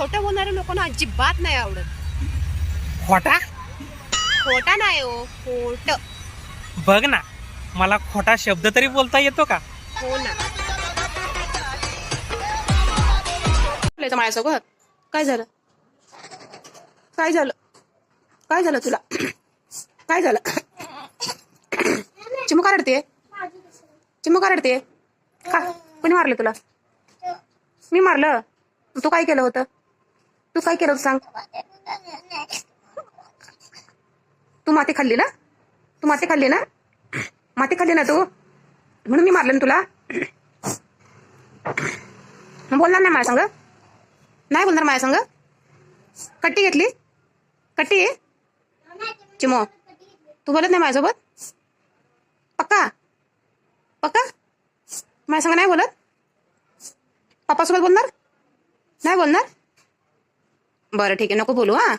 खोटं बोलणारे लोकांना अजिबात नाही आवडत. खोटा? खोटा नाही हो खोट. बघ ना मला खोटा शब्द तरी बोलता येतो का? हो ना. बोलायचं माझ्यासोबत? काय झालं? काय झालं? काय झालं तुला? काय झालं? चिमू का रडते चिमू का रडते का? कोणी मारलं तुला? मी मारलं. तू काय केलं होतं? तू काय केलं सांग. तू माती खाल्ली ना? तू माती खाल्ली ना? माती खाल्ली ना तू? म्हणून मी मारलं ना तुला. बोलणार नाही माझ्या संग. नाही बोलणार माझ्या संग. कट्टी घेतली. कट्टी? चिमो तू बोलत नाही माझ्यासोबत? पक्का? पक्का? माझ्या संग नाही बोलत? पप्पासोबत बोलणार? नाही बोलणार? बरं ठीक आहे. नको बोलू हां.